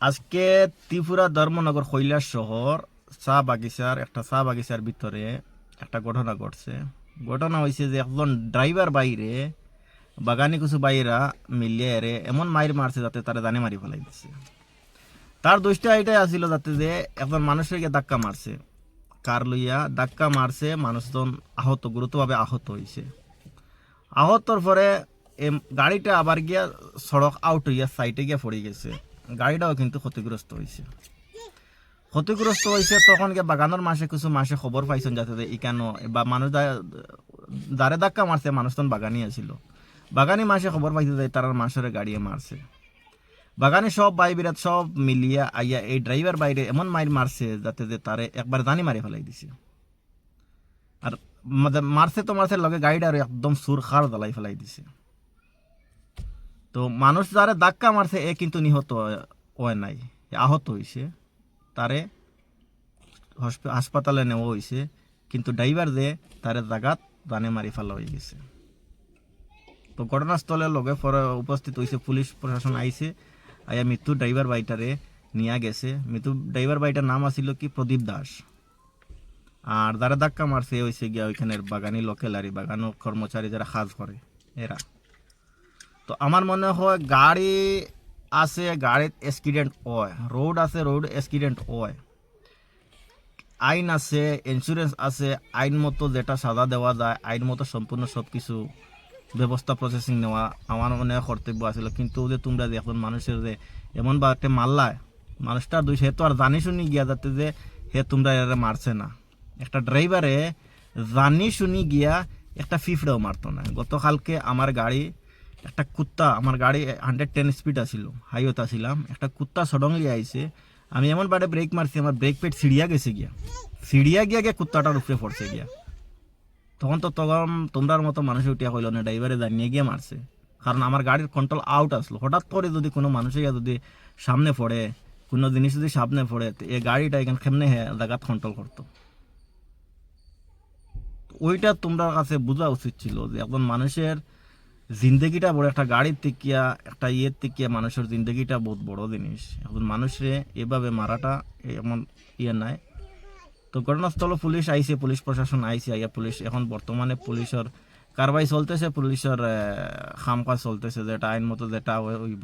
আজকে ত্রিপুরা ধর্মনগর কৈলাস শহর, চা বাগিচার, একটা চা বাগিচার ভিতরে একটা ঘটনা ঘটছে। ঘটনা হয়েছে যে একজন ড্রাইভার বাইরে, বাগানি কিছু বাইরা মিলিয়ে এরে এমন মাইর মারছে যাতে তারা জানে মারি ফেলাই দিচ্ছে তার দোষটা এটাই আসিল যাতে যে একজন মানুষের গিয়ে ধাক্কা মারছে। কার লইয়া ধাক্কা মারছে, মানুষজন আহত, গুরুতরভাবে আহত হয়েছে আহতর পরে গাড়িটা আবার গিয়া সড়ক আউট হইয়া সাইডে গিয়া পড়ে গেছে। গাড়িটাও কিন্তু ক্ষতিগ্রস্ত হয়েছে ক্ষতিগ্রস্ত হয়েছে তখন বাগানোর মাসে কিছু মাসে খবর পাইছেন যাতে ইকানো বা মানুষ দা- দাঁড়ে ধাক্কা মারছে মানুষ তখন বাগানি আছিল। বাগানি মাসে খবর পাইছে যে তার মাসের গাড়িয়ে মারছে বাগানে সব ভাই বিরাট সব মিলিয়া আইয়া এই ড্রাইভার বাইরে এমন মাইর মারছে যাতে যে তারে একবার জানি মারি ফেলাই দিছে। আর মারছে তো মারছে লগে গাড়িটা আর একদম সুর খার জ্বালাই ফেলাই দিছে। তো মানুষ যারা ধাক্কা মারছে, এ কিন্তু নিহত হয়- নাই। আহত হয়েছে তারে হসপি- হাসপাতালে নেওয়া হয়েছে কিন্তু ড্রাইভার যে তারে জাগাত জানে মারি ফেলা হয়ে গেছে। তো ঘটনাস্থলে লগে পরে উপস্থিত হয়েছে পুলিশ প্রশাসন আইছে। আয়া মৃত্যু ড্রাইভার বাইটারে নিয়ে গেছে। মৃত্যু ড্রাইভার বাইটার নাম আছিল কি? প্রদীপ দাস। আর যারা ধাক্কা মারছে হয়েছে গিয়া ওইখানের বাগানি লোকেল আর বাগানো কর্মচারী যারা কাজ করে, এরা। তো আমার মনে হয় গাড়ি আছে গাড়িত এক্সিডেন্ট হয় রোড আছে রোড এক্সিডেন্ট হয়। আইন আছে ইন্স্যুরেন্স আছে, আইন মতো যেটা সাজা দেওয়া যায়, আইন মতো সম্পূর্ণ সব কিছু ব্যবস্থা প্রসেসিং নেওয়া আমার মনে কর্তব্য আছিল। কিন্তু যে তোমরা যে এখন মানুষের যে এমন বা একটা মারলায় মানুষটা দুই, সে তো আর জানি শুনি গিয়া যাতে যে হে তোমরা এরা মারছে না। একটা ড্রাইভারে জানি শুনি গিয়া একটা ফিফড়েও মারতো না। গতকালকে আমার গাড়ি একটা কুত্তা, আমার গাড়ি হান্ড্রেড টেন স্পিড আসিল হাইওত আসিলাম একটা কুত্তা সডনলি আইসে আমি এমন বারে ব্রেক মারছি, আমার ব্রেক পেট সিঁড়িয়া গেছে গিয়া। সিঁড়িয়া গিয়া গিয়া কুত্তাটার উপরে পড়ছে গিয়া। তখন তো তখন তোমরার মতো মানুষ উঠিয়া কইল, না, ড্রাইভারে জানিয়ে গিয়ে মারছে। কারণ আমার গাড়ির কন্ট্রোল আউট আসলো। হঠাৎ করে যদি কোনো মানুষের গিয়া যদি সামনে পড়ে, কোনো জিনিস যদি সামনে পড়ে, তো এই গাড়িটা এখানে কেমনে হে জায়গাত কন্ট্রোল করতো? ওইটা তোমরা কাছে বোঝা উচিত ছিল যে একজন মানুষের জিন্দগিটা বড়, একটা গাড়ির থেকে একটা ইয়ের থেকে মানুষের জিন্দগিটা বহুত বড় জিনিস। এখন মানুষে এভাবে মারাটা এমন ইয়ে নাই। তো ঘটনাস্থল পুলিশ আইছে, পুলিশ প্রশাসন আইসে আইয়া পুলিশ এখন বর্তমানে পুলিশের কারবাই চলতেছে, পুলিশের খামকা চলতেছে, যেটা আইন মতো যেটা হইব।